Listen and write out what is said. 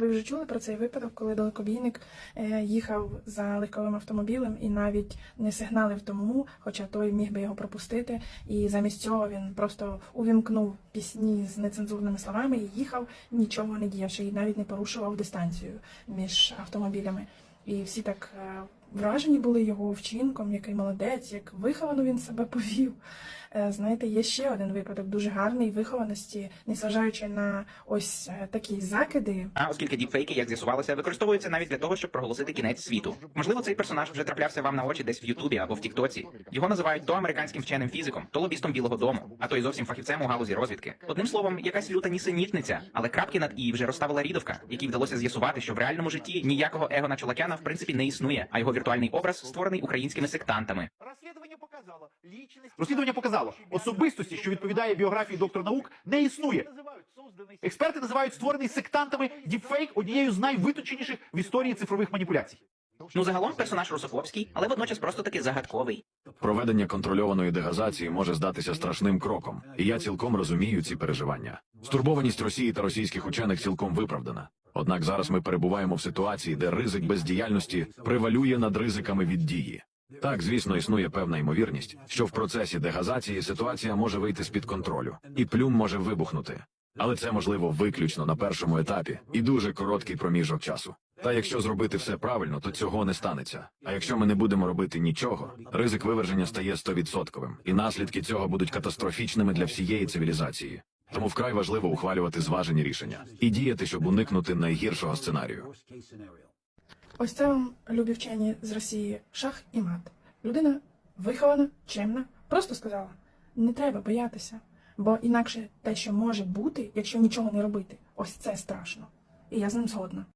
Ви вже чули про цей випадок, коли далекобійник е, їхав за легковим автомобілем і навіть не сигналив тому, хоча той міг би його пропустити. І замість цього він просто увімкнув пісні з нецензурними словами і їхав, нічого не діявши, і навіть не порушував дистанцію між автомобілями. І всі так е, вражені були його вчинком, який молодець, як виховано він себе повів. Е, Знаєте, є ще один випадок дуже гарний вихованості, незважаючи на ось е, такі закиди. А оскільки діпфейки, як з'ясувалося, використовуються навіть для того, щоб проголосити кінець світу. Можливо, цей персонаж вже траплявся вам на очі десь в Ютубі або в Тіктоці. Його називають то американським вченим фізиком, то лобістом Білого Дому, а то й зовсім фахівцем у галузі розвідки. Одним словом, якась люта нісенітниця, але крапки над і вже розставила рідовка, якій вдалося з'ясувати, що в реальному житті ніякого Егона Чолакяна в принципі не існує, а його віртуальний образ створений українськими сектантами. Розслідування показало, лічність... Розслідування показало, особистості, що відповідає біографії доктора наук, не існує. Експерти називають створений сектантами діпфейк однією з найвиточеніших в історії цифрових маніпуляцій. Ну загалом персонаж русофобський, але водночас просто таки загадковий. Проведення контрольованої дегазації може здатися страшним кроком, і я цілком розумію ці переживання. Стурбованість Росії та російських учених цілком виправдана. Однак зараз ми перебуваємо в ситуації, де ризик бездіяльності превалює над ризиками від дії. Так, звісно, існує певна ймовірність, що в процесі дегазації ситуація може вийти з-під контролю, і плюм може вибухнути. Але це можливо виключно на першому етапі і дуже короткий проміжок часу. Та якщо зробити все правильно, то цього не станеться. А якщо ми не будемо робити нічого, ризик виверження стає 100%, і наслідки цього будуть катастрофічними для всієї цивілізації. Тому вкрай важливо ухвалювати зважені рішення і діяти, щоб уникнути найгіршого сценарію. Ось це вам любі вчені з Росії шах і мат. Людина вихована, чемна, просто сказала: не треба боятися, бо інакше те, що може бути, якщо нічого не робити, ось це страшно. І я з ним згодна.